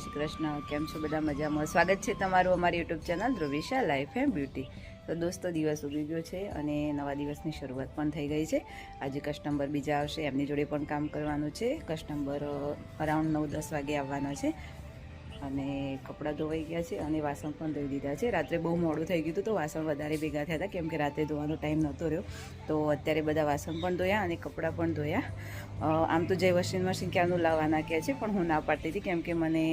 શ્રી કૃષ્ણ. કેમ છો બધા મજામાં? સ્વાગત છે તમારું અમારી YouTube channel Dhruvisha life and beauty. તો દોસ્તો, દિવસ ઉગી ગયો છે અને નવા દિવસની શરૂઆત પણ થઈ ગઈ છે. આજે કસ્ટમર બીજા આવશે, એમની જોડે પણ કામ કરવાનું છે. કસ્ટમર અરાઉન્ડ નવ દસ વાગે આવવાના છે. અને કપડાં ધોવાઈ ગયા છે અને વાસણ પણ ધોઈ દીધા છે. રાત્રે બહુ મોડું થઈ ગયું હતું તો વાસણ વધારે ભેગા થયા હતા, કેમ કે રાતે ધોવાનો ટાઈમ નહોતો રહ્યો. તો અત્યારે બધા વાસણ પણ ધોયા અને કપડાં પણ ધોયા. આમ તો જે વોશિંગ મશીન ક્યાંનું લાવવાના કહે છે, પણ હું ના પાડતી હતી, કેમ કે મને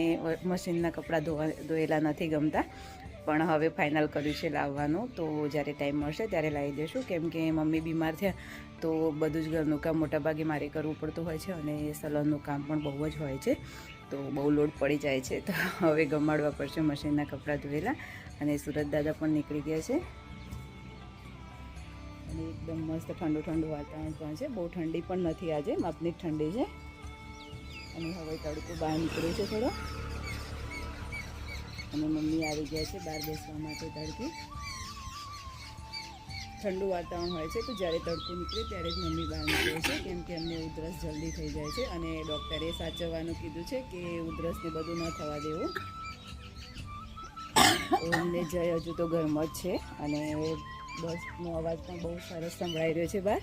મશીનના કપડાં ધોવા, ધોયેલા નથી ગમતા. પણ હવે ફાઇનલ કર્યું છે લાવવાનું, તો જ્યારે ટાઈમ મળશે ત્યારે લાવી દઈશું કેમ કે મમ્મી બીમાર થયા, તો બધું જ ઘરનું કામ મોટાભાગે મારે કરવું પડતું હોય છે અને સલોનનું કામ પણ બહુ જ હોય છે. તો બહુ લોડ પડી જાય છે, તો હવે ગમાડવા પડશે મશીનના કપડાં ધોયેલા અને સુરત દાદા પણ નીકળી ગયા છે. અને એકદમ મસ્ત ઠંડુ ઠંડુ વાતાવરણ પણ છે. બહુ ઠંડી પણ નથી આજે, માપની ઠંડી છે. અને હવે તડકો બહાર નીકળ્યો છે થોડો. અને મમ્મી આવી ગયા છે બહાર બેસવા માટે તડકે. ઠંડુ વાતાવરણ હોય છે, તો જ્યારે તડકો નીકળે ત્યારે જ મમ્મી બહાર નીકળે છે, કેમ કે એમને ઉધરસ જલ્દી થઈ જાય છે અને ડૉક્ટરે સાચવવાનું કીધું છે કે ઉધરસને બધું ન થવા દેવું. એમને જય હજુ તો ઘરમાં જ છે અને બસનો અવાજ પણ બહુ સરસ સંભળાઈ રહ્યો છે બહાર.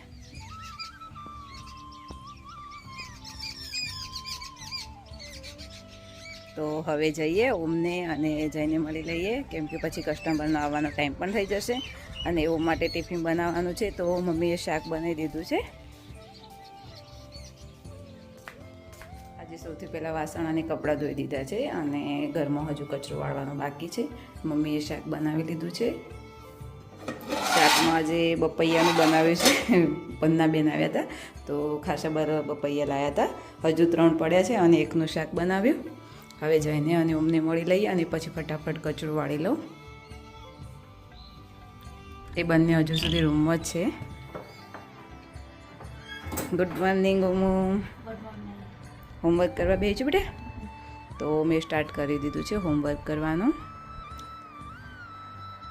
તો હવે જઈએ ઓમને અને જઈને મળી લઈએ. કેમ કે પછી કસ્ટમરનો આવવાનો ટાઈમ પણ થઈ જશે અને ઓમ માટે ટિફિન બનાવવાનું છે. તો મમ્મીએ શાક બનાવી દીધું છે. આજે સૌથી પહેલાં વાસણ અને કપડાં ધોઈ દીધા છે અને ઘરમાં હજુ કચરો વાળવાનો બાકી છે. મમ્મીએ શાક બનાવી લીધું છે. શાકમાં આજે બપૈયાનું બનાવ્યું છે. પન્ના બેન આવ્યા હતા. તો ખાસા બાર બપૈયા લાવ્યા હતા. હજુ ત્રણ પડ્યા છે અને એકનું શાક બનાવ્યું. હવે જઈને અને ઉમને મળી લઈએ અને પછી ફટાફટ કચરો વાળી લઉં. એ બંને હજુ સુધી રૂમમાં જ છે. ગુડ મોર્નિંગ ઓમુ હોમવર્ક કરવા બેસજો બેટા? તો મેં સ્ટાર્ટ કરી દીધું છે હોમવર્ક કરવાનું.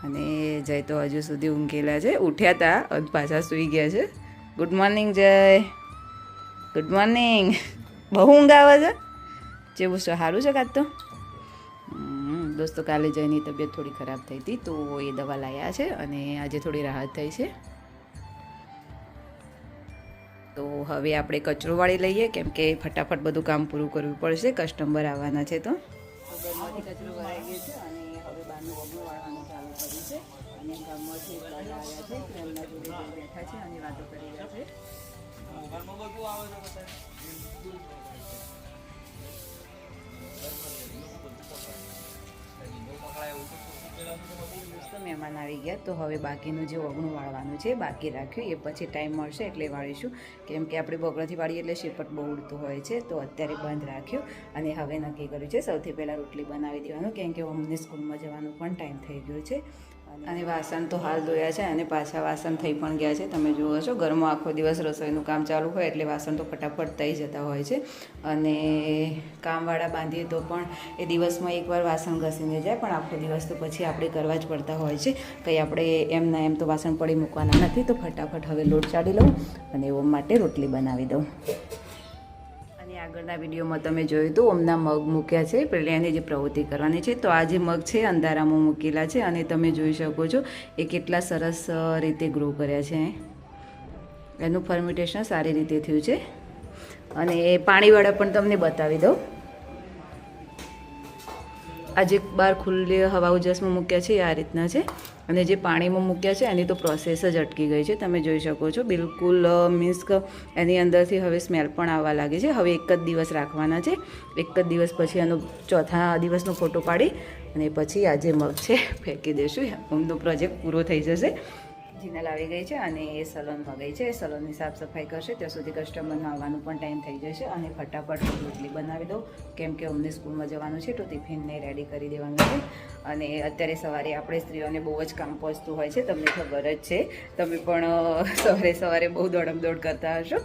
અને જય તો હજુ સુધી ઊંઘેલા છે. ઉઠ્યા હતા અને પાછા સૂઈ ગયા છે. Good morning Jay. Good morning બહુ ઊંઘ આવે છે? જેવું છે સારું છે કાં તો? દોસ્તો કાલે જઈને તબિયત થોડી ખરાબ થઈ હતી, તો એ દવા લાવ્યા છે અને આજે થોડી રાહત થઈ છે. તો હવે આપણે કચરો વાળી લઈએ, કેમ કે ફટાફટ બધું કામ પૂરું કરવું પડશે, કસ્ટમર આવવાના છે તો. બેઠા છે અને વાતો કરી રહ્યા છે તો મહેમાન આવી ગયા. તો હવે બાકીનું જે ઓગણું વાળવાનું છે બાકી રાખ્યું. એ પછી ટાઈમ મળશે એટલે વાળીશું. કેમ કે આપણે બગડાથી વાળીએ એટલે શેપટ બહુ ઉડતું હોય છે. તો અત્યારે બંધ રાખ્યું. અને હવે નક્કી કર્યું છે સૌથી પહેલાં રોટલી બનાવી દેવાનું. કેમ કે અમને સ્કૂલમાં જવાનું પણ ટાઈમ થઈ ગયો છે. અને વાસણ તો હાલ ધોયા છે અને પાછા વાસણ થઈ પણ ગયા છે. તમે જુઓ છો, ઘરમાં આખો દિવસ રસોઈનું કામ ચાલુ હોય એટલે વાસણ તો ફટાફટ થઈ જતા હોય છે. અને કામવાળા બાંધીએ તો પણ એ દિવસમાં એકવાર વાસણ ઘસીને જાય, પણ આખો દિવસ તો પછી આપણે કરવા જ પડતા હોય છે. કંઈ આપણે એમના એમ તો વાસણ પડી મૂકવાના નથી, તો ફટાફટ હવે લોટ ચાડી લઉં અને એવો માટે રોટલી બનાવી દઉં. આગળના વિડીયોમાં તમે જોયું હતું, ઓમના મગ મૂક્યા છે પહેલાં જે પ્રવૃત્તિ કરવાની છે, તો આ જે મગ છે, અંધારામાં મૂકેલા છે, અને તમે જોઈ શકો છો, એ કેટલા સરસ રીતે ગ્રો કર્યા છે એનું ફર્મિટેશન સારી રીતે થયું છે. અને એ પાણીવાળા પણ તમને બતાવી દઉં. આ જે બહાર ખુલ્લી હવા ઉજાસમાં મૂક્યા છે, એ આ રીતના છે. અને જે પાણીમાં મૂક્યા છે, એની તો પ્રોસેસ જ અટકી ગઈ છે. તમે જોઈ શકો છો, બિલકુલ મીન્સ એની અંદરથી હવે સ્મેલ પણ આવવા લાગી છે. હવે એક જ દિવસ રાખવાના છે. એક જ દિવસ પછી એનો ચોથા દિવસનો ફોટો પાડી અને પછી આ જે મગ છે, ફેંકી દઈશું. એમનો પ્રોજેક્ટ પૂરો થઈ જશે. જીનલ આવી ગઈ છે અને એ સલોનમાં ગઈ છે. એ સલોનની સાફ સફાઈ કરશે. ત્યાં સુધી કસ્ટમરનો આવવાનું પણ ટાઈમ થઈ જશે અને ફટાફટ રોટલી બનાવી દઉં. કેમ કે અમને સ્કૂલમાં જવાનું છે તો ટિફિનને રેડી કરી દેવાનું છે. અને અત્યારે સવારે આપણે સ્ત્રીઓને બહુ જ કામ પહોંચતું હોય છે. તમને ખબર જ છે. તમે પણ સવારે સવારે બહુ દોડમ દોડ કરતા હશો.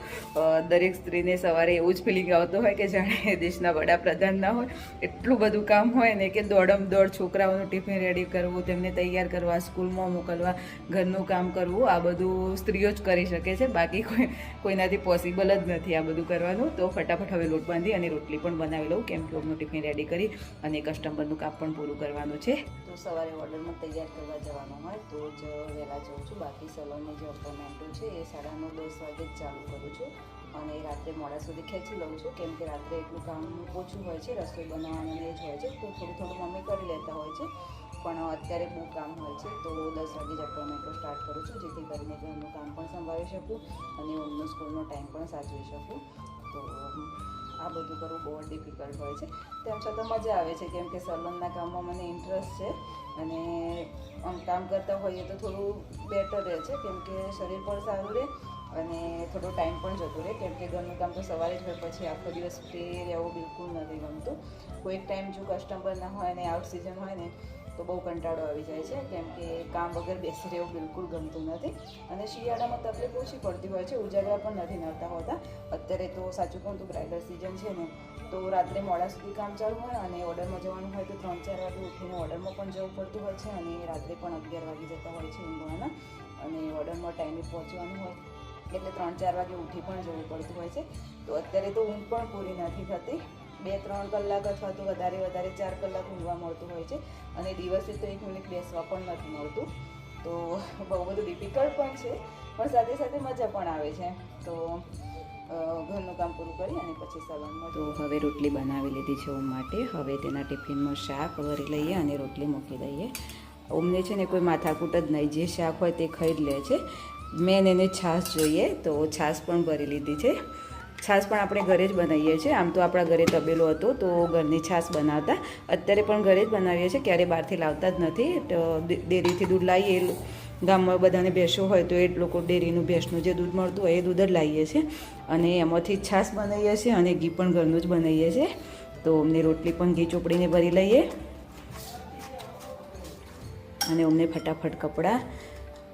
દરેક સ્ત્રીને સવારે એવું જ ફિલિંગ આવતું હોય કે જાણે દેશના વડાપ્રધાન ના હોય. એટલું બધું કામ હોય ને કે દોડમ દોડ છોકરાઓનું ટિફિન રેડી કરવું, તેમને તૈયાર કરવા, સ્કૂલમાં મોકલવા, ઘરનું કામ કરવું, આ બધું સ્ત્રીઓ જ કરી શકે છે. બાકી કોઈ, કોઈનાથી પોસિબલ જ નથી આ બધું કરવાનું. તો ફટાફટ હવે લોટ બાંધી અને રોટલી પણ બનાવી લઉં. કેમ કે ઓમનું ટિફિન રેડી કરી અને કસ્ટમરનું કામ પણ પૂરું કરવાનું છે. તો સવારે ઓર્ડરમાં તૈયાર કરવા જવાનું હોય તો જ વહેલા જાઉં છું. બાકી સલોનની જે અપોઇન્ટમેન્ટો છે એ સાડા નવ, દસ વાગે જ ચાલુ કરું છું. અને રાત્રે મોડા સુધી ખેંચી લઉં છું. કેમ કે રાત્રે એટલું કામ ઓછું હોય છે, રસોઈ બનાવવાનું એ જ હોય છે. તો થોડું થોડું મમ્મી કરી લેતા હોય છે. પણ અત્યારે બહુ કામ હોય છે. તો દસ વાગે જ મેટ્રો સ્ટાર્ટ કરું છું, જેથી કરીને ઘરનું કામ પણ સંભાળી શકું અને ઊંઘનો સ્કૂલનો ટાઈમ પણ સાચવી શકું. તો, આ બધું કરવું બહુ ડિફિકલ્ટ હોય છે. તેમ છતાં મજા આવે છે, કેમ કે સલૂનના કામમાં મને ઇન્ટરેસ્ટ છે અને આમ કામ કરતા હોઈએ તો થોડું બેટર રહે છે, કેમ કે શરીર પણ સારું રહે અને થોડો ટાઈમ પણ જતો રહે. કેમ કે ઘરનું કામ તો સવારે જ હોય, પછી આખો દિવસ ફ્રી રહેવું બિલકુલ નથી ગમતું. કોઈક ટાઈમ જો કસ્ટમર ના હોય ને આઉટ સિઝન હોય ને તો બહુ કંટાળો આવી જાય છે, કેમ કે કામ વગર બેસી રહેવું બિલકુલ ગમતું નથી. અને શિયાળામાં તકલીફ ઓછી પડતી હોય છે, ઉજાગરા પણ નથી નડતા હોતા. અત્યારે તો સાચું કહું તો બ્રાઇડલ સિઝન છે ને, તો રાત્રે મોડા સુધી કામ ચાલુ હોય અને ઓર્ડરમાં જવાનું હોય તો ત્રણ ચાર વાગે ઉઠીને ઓર્ડરમાં પણ જવું પડતું હોય છે અને રાત્રે પણ અગિયાર વાગે જતા હોય છે ઊંઘવાના. અને ઓર્ડરમાં ટાઈમે પહોંચવાનું હોય, એટલે ત્રણ ચાર વાગે ઉઠી પણ જવું પડતું હોય છે. તો અત્યારે તો ઊંઘ પણ પૂરી નથી થતી. બે ત્રણ કલાક અથવા તો વધારે વધારે ચાર કલાક ઊંઘવા મળતું હોય છે. અને દિવસે તો એક મિનિટ બેસવા પણ નથી મળતું. તો બહુ બધું ડિફિકલ્ટ પણ છે. પણ સાથે સાથે મજા પણ આવે છે. તો ઘરનું કામ પૂરું કરી અને પછી સવારમાં તો હવે રોટલી બનાવી લીધી છે ઓમ માટે. હવે તેના ટિફિનમાં શાક વરી લઈએ અને રોટલી મૂકી દઈએ. ઓમને છે ને કોઈ માથાકૂટ જ નહીં. જે શાક હોય તે ખાઈ લે છે. મેન એને છાશ જોઈએ તો છાશ પણ ભરી લીધી છે. છાશ પણ આપણે ઘરે જ બનાવીએ છીએ. આમ તો આપણા ઘરે તબેલો હતો, તો ઘરની છાશ બનાવતા. અત્યારે પણ ઘરે જ બનાવીએ છીએ, ક્યારેય બહારથી લાવતા જ નથી. તો ડેરીથી દૂધ લાવીએ ગામમાં બધાને ભેંસો હોય તો એ લોકો ડેરીનું ભેંસનું જે દૂધ મળતું હોય એ દૂધ જ લાવીએ છીએ. અને એમાંથી છાશ બનાવીએ છીએ અને ઘી પણ ઘરનું જ બનાવીએ છીએ. તો અમને રોટલી પણ ઘી ચોપડીને ભરી લઈએ. અને અમને ફટાફટ કપડાં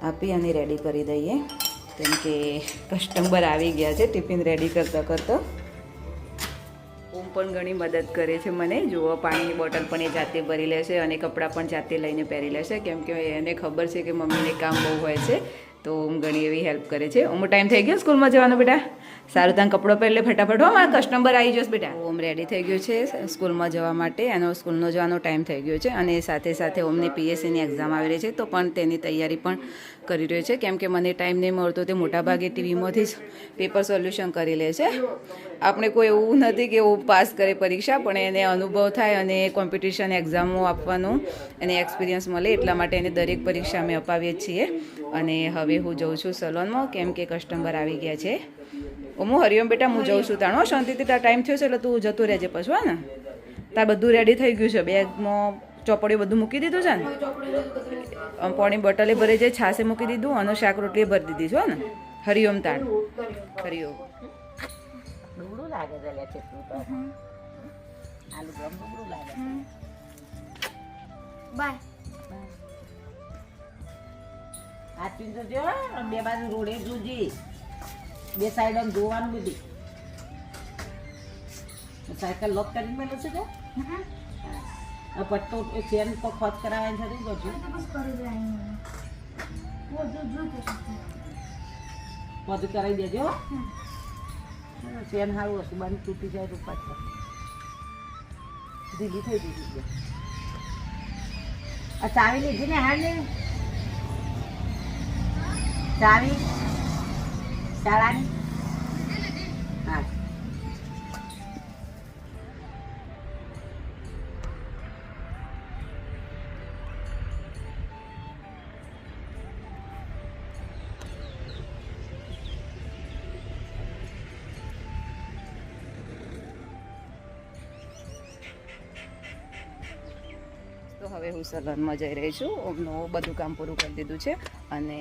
આપી અને રેડી કરી દઈએ. કેમ કે કસ્ટમર આવી ગયા છે ટિફિન રેડી કરતાં કરતાં. ઓમ પણ ઘણી મદદ કરે છે મને. જુઓ, પાણીની બોટલ પણ એ જાતે ભરી લેશે અને કપડાં પણ જાતે લઈને પહેરી લેશે. કેમ કે એને ખબર છે કે મમ્મીને કામ બહુ હોય છે, તો ઓમ ઘણી એવી હેલ્પ કરે છે. ઓમ ટાઈમ થઈ ગયો સ્કૂલમાં જવાનો બેટા? સારું ત્યાં કપડો પહેલે ફટાફટ હો, મારા કસ્ટમર આવી જશે બેટા. ઓમ રેડી થઈ ગયો છે સ્કૂલમાં જવા માટે, એનો સ્કૂલનો જવાનો ટાઈમ થઈ ગયો છે અને સાથે સાથે ઓમની પીએસસીની એક્ઝામ આવી રહી છે, તો પણ તેની તૈયારી પણ કરી રહ્યો છે. કેમ કે મને ટાઈમ નહીં મળતો તે મોટાભાગે ટીવીમાંથી જ પેપર સોલ્યુશન કરી લે છે. આપણે કોઈ એવું નથી કે એવું પાસ કરે પરીક્ષા, પણ એને અનુભવ થાય અને કોમ્પિટિશન એક્ઝામો આપવાનું એને એક્સપિરિયન્સ મળે, એટલા માટે એને દરેક પરીક્ષા અમે અપાવીએ છીએ. અને હવે હું જઉં છું સલોનમાં કેમ કે કસ્ટમર આવી ગયા છે. હું હરિઓમ બેટા હું જઉં છું તાણો શાંતિથી તાર ટાઈમ થયો છે એટલે તું જતું રહેજે પછી હા ને. તાર બધું રેડી થઈ ગયું છે. બેગમાં ચોપડીઓ બધું મૂકી દીધું છે ને? પાણી બોટલે ભરી જાય છાસે મૂકી દીધું અને શાક રોટલી ભરી દીધી છે ને. હરિઓમ તાણ હરિઓમ બે બાજુ રોડે જોજી. બે સાઈડ ને જોવાનું બધી. સાયકલ લોક કરી મેલો છે કે? પટ્ટો ચેન પર ખોટ કરાવવાની થતી જ હતું બધું કરાવી દેજો ચેન સારું હશે બાંધ તૂટી જાય તો પાછળ ઢીલી થઈ ગઈ દીધી આ ચાવી લીધી ને હા ચાવી? jalan. તો હવે હું સલનમાં જઈ રહી છું. ઓમનું બધું કામ પૂરું કરી દીધું છે અને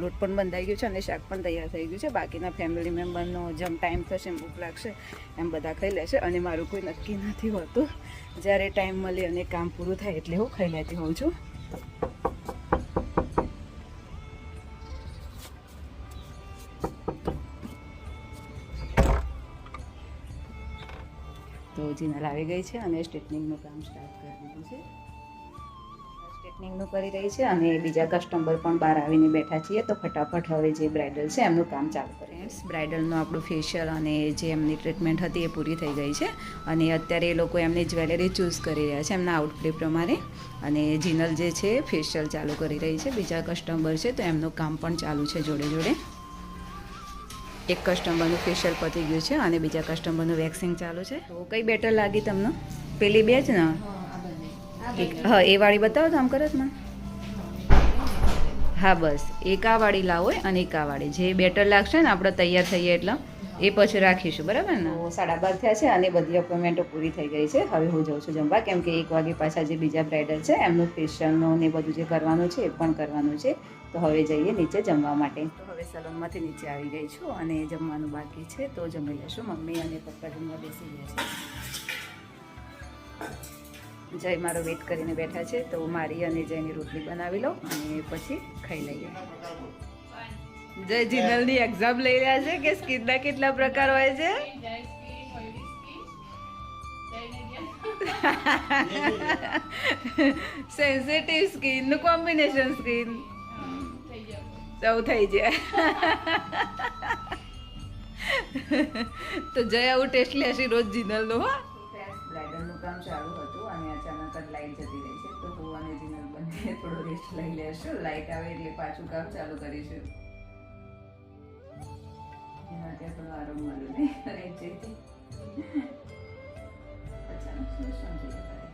લોટ પણ બંધાઈ ગયું છે અને શાક પણ તૈયાર થઈ ગયું છે. બાકીના ફેમિલી મેમ્બરનો જેમ ટાઈમ થશે એમ ભૂખ લાગશે એમ બધા ખાઈ લેશે અને મારું કોઈ નક્કી નથી હોતું. જ્યારે ટાઈમ મળે અને કામ પૂરું થાય એટલે હું ખાઈ લેતી હોઉં છું. તો જીનલ આવી ગઈ છે અને સ્ટ્રેટનિંગનું કામ સ્ટાર્ટ કરી દીધું છે. સ્ટ્રેટનિંગનું કરી રહી છે અને બીજા કસ્ટમર પણ બહાર આવીને બેઠા છીએ તો ફટાફટ હવે જે બ્રાઇડલ છે એમનું કામ ચાલુ કરીએ. બ્રાઇડલનું આપણું ફેશિયલ અને જે એમની ટ્રીટમેન્ટ હતી એ પૂરી થઈ ગઈ છે અને અત્યારે એ લોકો એમની જ્વેલરી ચૂઝ કરી રહ્યા છે એમના આઉટફિટ પ્રમાણે. અને જીનલ જે છે ફેશિયલ ચાલુ કરી રહી છે. બીજા કસ્ટમર છે તો એમનું કામ પણ ચાલુ છે જોડે જોડે. એક કસ્ટમરનું ફેશિયલ પતી ગયું છે અને બીજા કસ્ટમરનું વેક્સિંગ ચાલુ છે. તો કઈ બેટર લાગી તમને? પેલી બે જ ને? હા એ વાળી બતાવો તો આમ કરો મને. હા બસ. એક આ વાળી લાવો અને એક આ વાળી. જે બેટર લાગશે ને આપણે તૈયાર થઈએ એટલે એ પછી રાખીશું બરાબર ને? સાડા બાર થયા છે અને બધી અપોઇન્ટમેન્ટો પૂરી થઈ ગઈ છે. હવે હું જાઉં છું જમવા કેમ કે એક વાગે પાછા જે બીજા બ્રાઇડલ છે એમનું ફેશિયલનું ને બધું જે કરવાનું છે એ પણ કરવાનું છે. તો હવે જઈએ નીચે જમવા માટે. તો હવે સલૂનમાંથી નીચે આવી ગઈ છું અને જમવાનું બાકી છે. તો જમી લેશું મમ્મી અને પપ્પા જમવા બેસી ગયા છે. જય મારો વેટ કરીને બેઠા છે, તો મારી અને જયની રોટલી બનાવી લઉં અને પછી ખાઈ લઈએ. જય જીનલની એક્ઝામ લઈ રહ્યા છે કે સ્કિનના કેટલા પ્રકાર હોય છે? સેન્સિટિવ સ્કીનનું કોમ્બિનેશન સ્કિન સૌ થઈ જાય. તો જય આવું ટેસ્ટ લેશે રોજ જિનલનું, હો. બ્રાઇડલનું કામ ચાલુ લાઈટ જતી રહી છે. તો હું અને જીનલ બંને થોડો રેસ્ટ લઈ લેશું. લાઈટ આવે એટલે પાછું કામ ચાલુ કરીશું. એના ત્યાં થોડો આરામ મળ્યો ને અને જેથી. અચાનક શું સમજી શકાય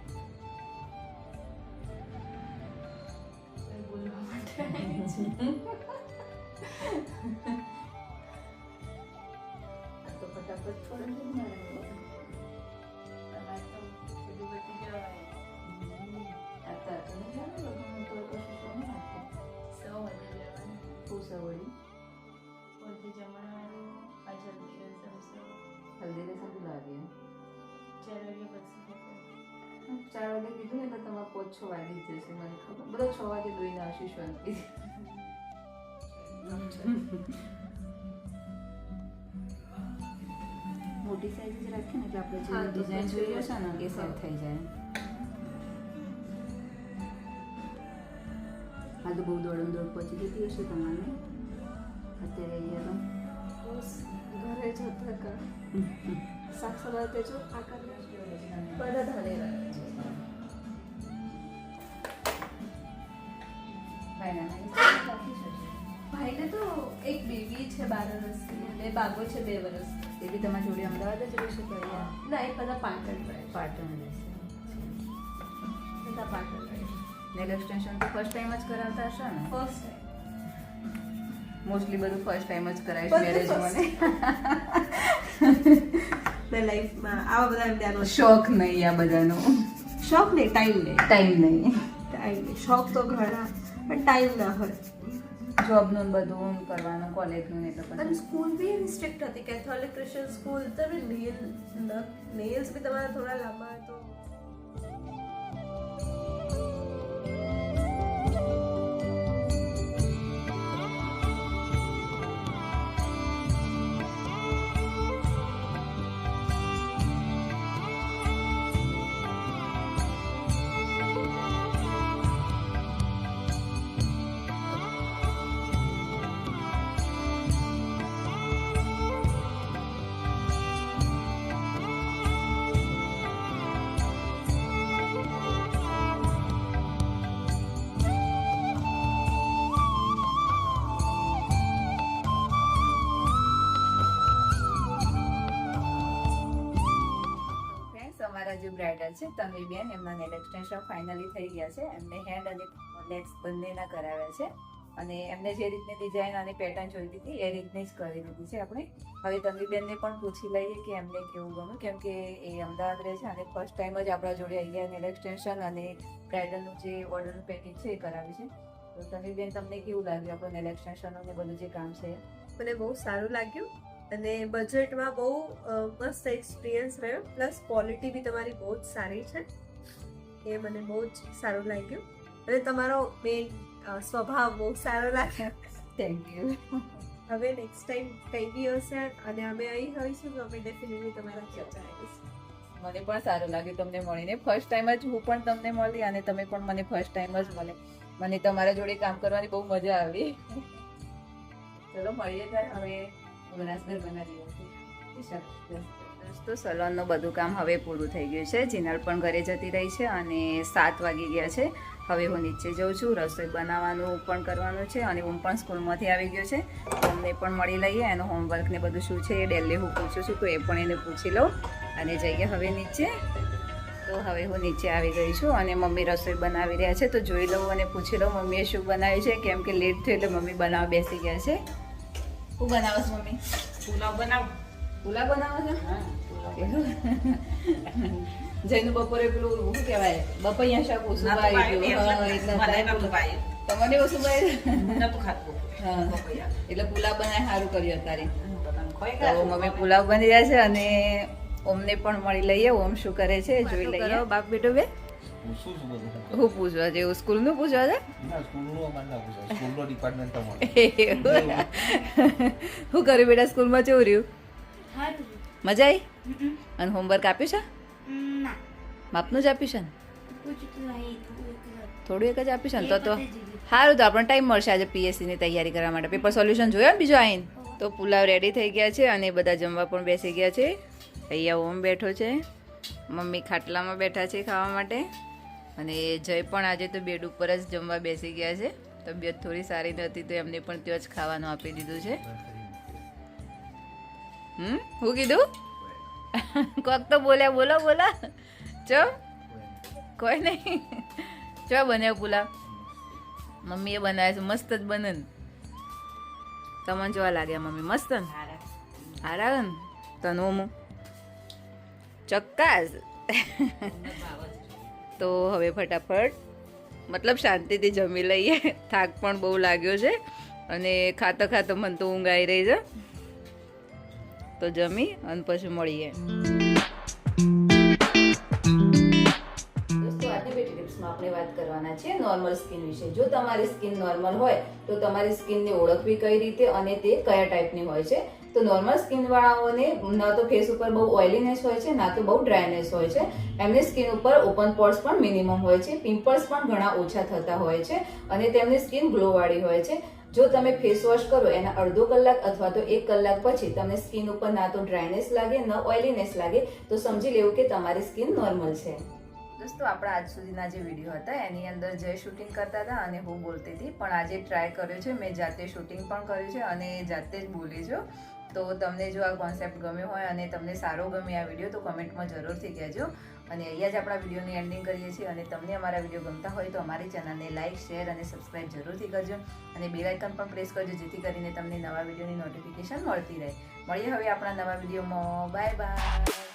આ તો ફટાફટ છોડી દે ને તમારે તો બધું બધી જવાય આ તો આ તો નહીં જાણે લોકોને તો કશું હલ્દી રસમ બી લાગે ચાર વાગે કીધું ને એટલે તમારે પોચ છ વાગી જ જશે મને ખબર બધા છ વાગે દોઈને આવશે શાંતિ મોટી સાઈઝ જ રાખીએ ને એટલે આપણે જે ડિઝાઇન જોઈએ છે ને એ સેટ થઈ જાય હાલ તો બહુ દોડમ દોડ પહોંચી જતી હશે તમારે અત્યારે અહીંયા ઘરે જતા કર શાક સવારે તે જો આ બધા ધરે ભાઈને તો એક બેબી છે બાર વર્ષની અને બાબો છે બે વર્ષ એ બી તમારા જોડે અમદાવાદ જ રહેશે તો ના એ બધા પાટણ રહે પાટણ રહેશે નેલ એક્સટેન્શન તો ફર્સ્ટ ટાઈમ જ કરાવતા હશો ને? ફર્સ્ટ ટાઈમ મોસ્ટલી બધું ફર્સ્ટ ટાઈમ જ કરાવીશ મેરેજ મને મેં લાઈફમાં આવા બધા એમ શોખ નહીં આ બધાનો. શોખ નહીં ટાઈમ નહીં. ટાઈમ નહીં. ટાઈમ નહીં. શોખ તો ઘણા પણ ટાઈમ ના હોય. જોબનું ને બધું કરવાનું કોલેજનું ને એટલે પણ સ્કૂલ બી એવી સ્ટ્રિક્ટ હતી કેથોલિક ક્રિશ્ચિયન સ્કૂલ તમે નેલ નેલ્સ બી તમારા થોડા લાંબા તો અમારા જે બ્રાઇડલ છે, તન્વી બેન એમના નેલ એક્સટેન્શન ફાઇનલી થઈ ગયા છે. એમને હેન્ડ અને લેગ્સ બંનેના કરાવ્યા છે. અને એમને જે રીતની ડિઝાઇન અને પેટર્ન જોઈતી હતી, એ રીતની જ કરી દીધી છે આપણે. હવે તન્વી બેનને પણ પૂછી લઈએ કે એમને કેવું ગમ્યું. કેમ કે એ અમદાવાદ રહે છે અને ફર્સ્ટ ટાઈમ જ આપણા જોડે અહીંયા નેલ એક્સટેન્શન અને બ્રાઇડલનું જે ઓર્ડરનું પેકેજ છે, એ કરાવ્યું છે. તો બેન, તમને કેવું લાગ્યું આપણું નેલ એક્સટેન્શનનું ને બધું જે કામ છે? મને બહુ સારું લાગ્યું. અને બજેટમાં બહુ મસ્ત એક્સપિરિયન્સ રહ્યો. પ્લસ ક્વોલિટી બી તમારી બહુ જ સારી છે. એ મને બહુ જ સારું લાગ્યું. અને તમારો મેઇન સ્વભાવ બહુ સારો લાગ્યો. થેન્ક યુ હવે નેક્સ્ટ ટાઈમ કંઈ બી હશે અને અમે અહીં હોઈશું તો અમે ડેફિનેટલી તમારા ચર્ચા આવીશું. મને પણ સારું લાગ્યું તમને મળીને. ફર્સ્ટ ટાઈમ જ હું પણ તમને મળી અને તમે પણ મને ફર્સ્ટ ટાઈમ જ મળે. મને તમારા જોડે કામ કરવાની બહુ મજા આવી. ચલો મળીએ ત્યારે હવે. દોસ્તો, સલોનનું બધું કામ હવે પૂરું થઈ ગયું છે. જીનલ પણ ઘરે જતી રહી છે અને સાત વાગી ગયા છે. હવે હું નીચે જઉં છું, રસોઈ બનાવવાનું પણ કરવાનું છે અને હું પણ સ્કૂલમાંથી આવી ગયો છે. અમને પણ મળી લઈએ, એનું હોમવર્ક ને બધું શું છે એ ડેલી હું પૂછું છું, તો એ પણ એને પૂછી લઉં. અને જઈએ હવે નીચે. તો હવે હું નીચે આવી ગઈ છું અને મમ્મી રસોઈ બનાવી રહ્યા છે. તો જોઈ લઉં અને પૂછી લઉં, મમ્મીએ શું બનાવ્યું છે? કેમ કે લેટ થયું એટલે મમ્મી બનાવવા બેસી ગયા છે. શું બનાવો છું મમ્મી? પુલાવ બનાવો. પુલાવ બનાવો છો? જઈને બપોરે પેલું શું કહેવાય? બપૈયા શાક ઓછું ભાઈ હા. તમને ઓછું ભાઈ નતું ખાતું એટલે પુલાવ બનાવી સારું કર્યું અત્યારે. તો મમ્મી પુલાવ બની રહ્યા છે અને ઓમને પણ મળી લઈએ ઓમ શું કરે છે જોઈ લઈએ. બાપ બેટો બે. હું બધું હું પૂછવા જેવું સ્કૂલનું પૂછવા છે ના સ્કૂલનું અમારે ના પૂછો સ્કૂલનો ડિપાર્ટમેન્ટ તમારો. શું કર્યું બેટા સ્કૂલમાં કેવું રહ્યું? મજા આવી અને હોમવર્ક આપ્યું છે? માપનું જ આપ્યું છે ને? થોડું એક જ આપ્યું છે ને? તો તો સારું તો આપણને ટાઈમ મળશે આજે પીએસસીની ની તૈયારી કરવા માટે. પેપર સોલ્યુશન જોયો ને બીજો આવીને તો પુલાવ રેડી થઈ ગયા છે અને બધા જમવા પણ બેસી ગયા છે. અહીંયા ઓમ બેઠો છે. મમ્મી ખાટલામાં બેઠા છે ખાવા માટે. અને જય પણ આજે તો બેડ ઉપર જ જમવા બેસી ગયા છે. તબિયત થોડી સારી નહોતી તો એમને પણ ત્યાં જ ખાવાનું આપી દીધું છે. હમ? હું કીધું? કોક તો બોલ્યા બોલો બોલો. ચો? કોઈ નહીં. ચો બન્યો પુલાવ મમ્મીએ બનાવ્યા છે મસ્ત જ બને તમને જોવા લાગ્યા મમ્મી મસ્ત ને? હારા. ને? તને ચોક્કસ. તો હવે ફટાફટ, મતલબ શાંતિથી જમી લઈએ. થાક પણ બહુ લાગ્યો છે અને ખાતો ખાતો મને તો ઊંઘ આવી રહી છે. તો જમી અને પછી મળીએ. આપણે વાત કરવાના છે નોર્મલ સ્કિન વિશે. જો તમારી સ્કિન નોર્મલ હોય, તો તમારી સ્કિનને ઓળખવી કઈ રીતે અને તે કયા ટાઈપની હોય છે? તો નોર્મલ સ્કિનવાળાઓને ન તો ફેસ ઉપર બહુ ઓઇલીનેસ હોય છે, ના તો બહુ ડ્રાયનેસ હોય છે. એમની સ્કિન ઉપર ઓપન પોર્સ પણ મિનિમમ હોય છે. પિમ્પલ્સ પણ ઘણા ઓછા થતા હોય છે અને તેમની સ્કિન ગ્લો વાળી હોય છે. જો તમે ફેસ વોશ કરો એના અડધો કલાક અથવા તો એક કલાક પછી તમને સ્કિન ઉપર ના તો ડ્રાયનેસ લાગે, ન ઓઇલીનેસ લાગે, તો સમજી લેવું કે તમારી સ્કિન નોર્મલ છે. દોસ્તો, આપણા આજ સુધીના જે વીડિયો હતા, એની અંદર જય શૂટિંગ કરતા હતા અને હું બોલતી હતી, પણ આજે ટ્રાય કર્યો છે. મેં જાતે શૂટિંગ પણ કર્યું છે અને જાતે જ બોલી છું. તો તમને જો આ કોન્સેપ્ટ ગમ્યો હોય અને તમને સારો ગમે આ વીડિયો તો કમેન્ટમાં જરૂરથી કહેજો. અને અહીંયા જ આપણા વિડીયોની એન્ડિંગ કરીએ છીએ અને તમને અમારા વીડિયો ગમતા હોય તો અમારી ચેનલને લાઇક શેર અને સબસ્ક્રાઇબ જરૂરથી કરજો. અને બે આઇકન પણ પ્રેસ કરજો, જેથી કરીને તમને નવા વિડીયોની નોટિફિકેશન મળતી રહે. મળીએ હવે આપણા નવા વિડીયોમાં બાય બાય